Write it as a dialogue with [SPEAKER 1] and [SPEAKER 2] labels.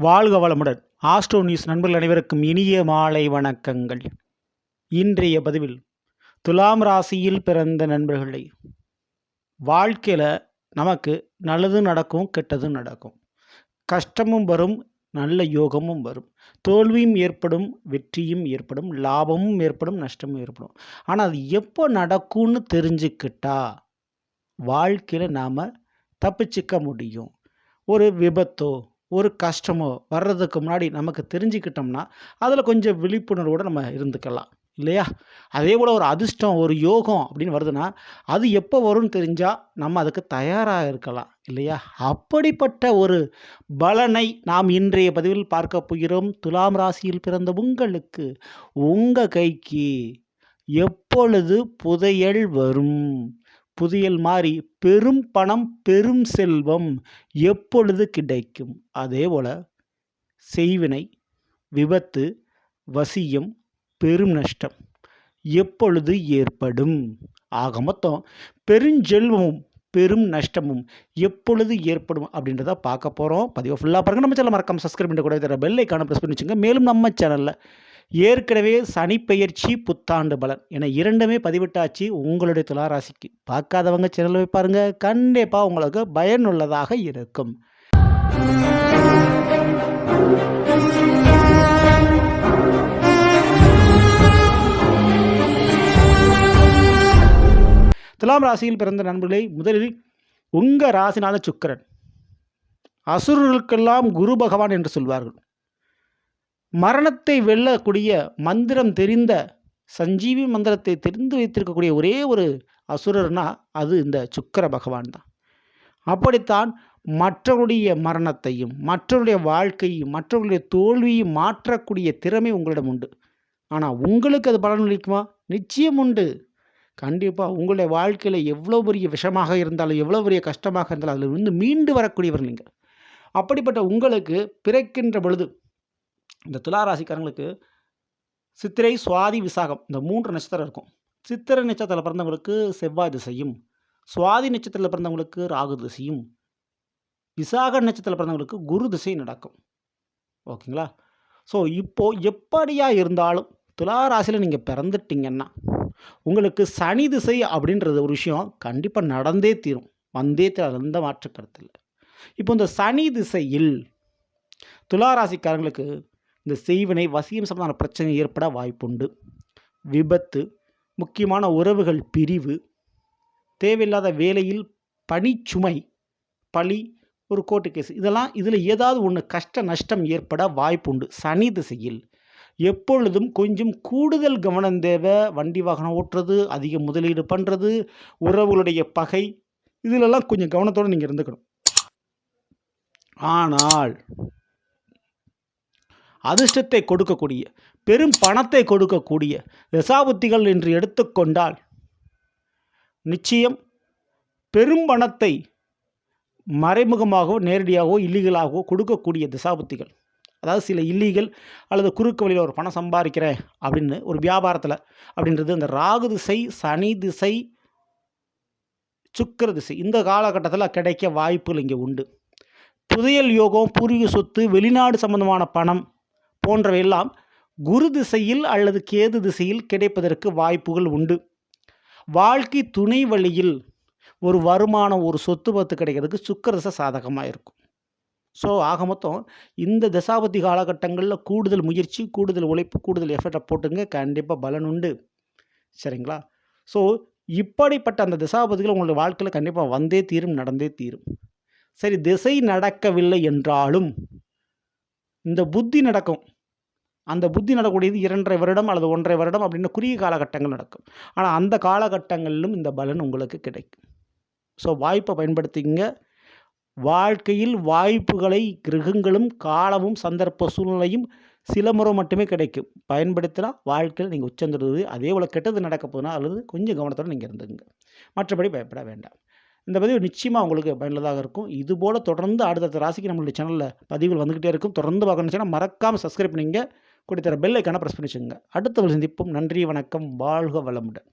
[SPEAKER 1] வாழ்க வளமுடன். Astro news நண்பர்கள் அனைவருக்கும் இனிய மாலை வணக்கங்கள். இன்றைய பதிவில் துலாம் ராசியில் பிறந்த நண்பர்களை. வாழ்க்கையில் நமக்கு நல்லதும் நடக்கும் கெட்டதும் நடக்கும். கஷ்டமும் வரும் நல்ல யோகமும் வரும். தோல்வியும் ஏற்படும் வெற்றியும் ஏற்படும் லாபமும் ஏற்படும் நஷ்டமும் ஏற்படும். ஆனால் அது எப்போ நடக்கும்னு தெரிஞ்சுக்கிட்டா வாழ்க்கையில் நாம் தப்பிச்சிக்க முடியும். ஒரு விபத்தோ ஒரு கஷ்டமோ வர்றதுக்கு முன்னாடி நமக்கு தெரிஞ்சுக்கிட்டோம்னா அதில் கொஞ்சம் விழிப்புணர்வோடு நம்ம இருந்துக்கலாம். இல்லையா? அதே போல் ஒரு அதிர்ஷ்டம் ஒரு யோகம் அப்படின்னு வருதுன்னா அது எப்போ வரும்னு தெரிஞ்சால் நம்ம அதுக்கு தயாராக இருக்கலாம். இல்லையா? அப்படிப்பட்ட ஒரு பலனை நாம் இன்றைய பதிவில் பார்க்க போகிறோம். துலாம் ராசியில் பிறந்த உங்களுக்கு உங்கள் கைக்கு எப்பொழுது புதையல் வரும்? புதியல் மாறி பெரும் பணம் பெரும் செல்வம் எப்பொழுது கிடைக்கும்? அதே போல் செய்வினை விபத்து வசியம் பெரும் நஷ்டம் எப்பொழுது ஏற்படும்? ஆக மொத்தம் பெருஞ்செல்வமும் பெரும் நஷ்டமும் எப்பொழுது ஏற்படும் அப்படின்றத பார்க்க போகிறோம் பதிவை ஃபுல்லாக பாருங்கள் நம்ம சேனல் மறக்காமல் சப்ஸ்கிரைப் பண்ண கூட தர பெல்லைக்கான ப்ரெஸ் பண்ணி வச்சுங்க மேலும் நம்ம சேனலில் ஏற்கனவே சனிப்பெயர்ச்சி புத்தாண்டு பலன் என இரண்டுமே பதிவிட்டாச்சு உங்களுடைய துளாராசிக்கு. பார்க்காதவங்க சேனலில் பாருங்கள் கண்டிப்பாக உங்களுக்கு பயனுள்ளதாக இருக்கும். துலாம் ராசியில் பிறந்த நண்பர்களை முதலில் உங்கள் ராசினால சுக்கரன். அசுரர்களுக்கெல்லாம் குரு பகவான் என்று சொல்வார்கள். மரணத்தை வெல்லக்கூடிய மந்திரம் தெரிந்த சஞ்சீவி மந்திரத்தை தெரிந்து வைத்திருக்கக்கூடிய ஒரே ஒரு அசுரர்னா அது இந்த சுக்கர பகவான் தான். அப்படித்தான் மற்றவருடைய மரணத்தையும் மற்றவருடைய வாழ்க்கையும் மற்றவருடைய தோல்வியும் மாற்றக்கூடிய திறமை உங்களிடம் உண்டு. ஆனால் உங்களுக்கு அது பலனளிக்குமா நிச்சயம் உண்டு. கண்டிப்பாக உங்களுடைய வாழ்க்கையில் எவ்வளோ பெரிய விஷமாக இருந்தாலும் எவ்வளோ பெரிய கஷ்டமாக இருந்தாலும் அதில் இருந்து மீண்டு வரக்கூடியவர் நீங்கள். அப்படிப்பட்ட உங்களுக்கு பிறக்கின்ற பொழுது இந்த துளாராசிக்காரங்களுக்கு சித்திரை சுவாதி விசாகம் இந்த மூன்று நட்சத்திரம் இருக்கும். சித்திரை நட்சத்திரத்தில் பிறந்தவங்களுக்கு செவ்வாய் திசையும் சுவாதி நட்சத்திரத்தில் பிறந்தவங்களுக்கு ராகு திசையும் விசாக நட்சத்திரத்தில் பிறந்தவங்களுக்கு குரு திசை நடக்கும். ஓகேங்களா? ஸோ இப்போது எப்படியாக இருந்தாலும் துலா ராசியில் நீங்கள் பிறந்துட்டீங்கன்னா உங்களுக்கு சனி திசை அப்படின்றது ஒரு விஷயம் கண்டிப்பாக நடந்தே தீரும். வந்தே தீரும் எந்த மாற்று இப்போ இந்த சனி திசையில் துளாராசிக்காரங்களுக்கு இந்த செய்வினை வசியம் சம்பந்தமான பிரச்சனை ஏற்பட வாய்ப்புண்டு. விபத்து முக்கியமான உறவுகள் பிரிவு தேவையில்லாத வேலையில் பணிச்சுமை பழி ஒரு கோர்ட்டு கேஸ் இதெல்லாம் இதில் ஏதாவது ஒன்று கஷ்ட நஷ்டம் ஏற்பட வாய்ப்புண்டு. சனி திசையில் எப்பொழுதும் கொஞ்சம் கூடுதல் கவனம் தேவை வண்டி வாகனம் ஓட்டுறது அதிக முதலீடு பண்ணுறது உறவுகளுடைய பகை இதிலெல்லாம் கொஞ்சம் கவனத்தோடு நீங்கள் இருந்துக்கணும். ஆனால் அதிர்ஷ்டத்தை கொடுக்கக்கூடிய பெரும் பணத்தை கொடுக்கக்கூடிய தசாபுத்திகள் என்று எடுத்துக்கொண்டால் நிச்சயம் பெரும் பணத்தை மறைமுகமாகவோ நேரடியாகவோ இல்லீகலாகவோ கொடுக்கக்கூடிய திசாபுத்திகள். அதாவது சில இல்லீகல் அல்லது குறுக்கு வழியில் ஒரு பணம் சம்பாதிக்கிறேன் அப்படின்னு ஒரு வியாபாரத்தில் அப்படின்றது அந்த ராகு திசை சனி திசை சுக்கர திசை இந்த காலகட்டத்தில் கிடைக்க வாய்ப்புகள் இங்கே உண்டு. புதையல் யோகம் பூர்வீக சொத்து வெளிநாடு சம்பந்தமான பணம் போன்றவையெல்லாம் குரு திசையில் அல்லது கேது திசையில் கிடைப்பதற்கு வாய்ப்புகள் உண்டு. வாழ்க்கை துணை வழியில் ஒரு வருமானம் ஒரு சொத்து பத்து கிடைக்கிறதுக்கு சுக்கரச சாதகமாக இருக்கும். ஸோ ஆக மொத்தம் இந்த தசாபதி காலகட்டங்களில் கூடுதல் முயற்சி கூடுதல் உழைப்பு கூடுதல் எஃபர்ட்டை போட்டுங்க. கண்டிப்பாக பலன் உண்டு. சரிங்களா? ஸோ இப்படிப்பட்ட அந்த திசாபதிகள் உங்களுடைய வாழ்க்கையில் கண்டிப்பாக வந்தே தீரும் நடந்தே தீரும். சரி திசை நடக்கவில்லை என்றாலும் இந்த புத்தி நடக்கும். அந்த புத்தி நடக்கூடியது இரண்டரை வருடம் அல்லது ஒன்றரை வருடம் அப்படின்னு குறுகிய காலகட்டங்கள் நடக்கும். ஆனால் அந்த காலகட்டங்களிலும் இந்த பலன் உங்களுக்கு கிடைக்கும். ஸோ வாய்ப்பை பயன்படுத்திங்க வாழ்க்கையில் வாய்ப்புகளை கிரகங்களும் காலமும் சந்தர்ப்ப சூழ்நிலையும் சில முறை மட்டுமே கிடைக்கும். பயன்படுத்தினா வாழ்க்கையில் நீங்கள் உச்சந்துடுவது அதே போல் கெட்டது நடக்க போதுனா அல்லது கொஞ்சம் கவனத்தோடு நீங்கள் இருந்துங்க மற்றபடி பயப்பட வேண்டாம். இந்த பதிவு நிச்சயமாக உங்களுக்கு பயனுள்ளதாக இருக்கும். இதுபோல் தொடர்ந்து அடுத்தடுத்த ராசிக்கு நம்மளுடைய சேனலில் பதிவுகள் வந்துக்கிட்டே இருக்கும். தொடர்ந்து பார்க்கணுச்சுன்னா மறக்காமல் சப்ஸ்கிரைப் பண்ணிங்க கொடுத்துற பெல் ஐக்கான ப்ரெஸ் பண்ணி வச்சுங்க அடுத்த சந்திப்பும். நன்றி வணக்கம். வாழ்க வளமுடன்.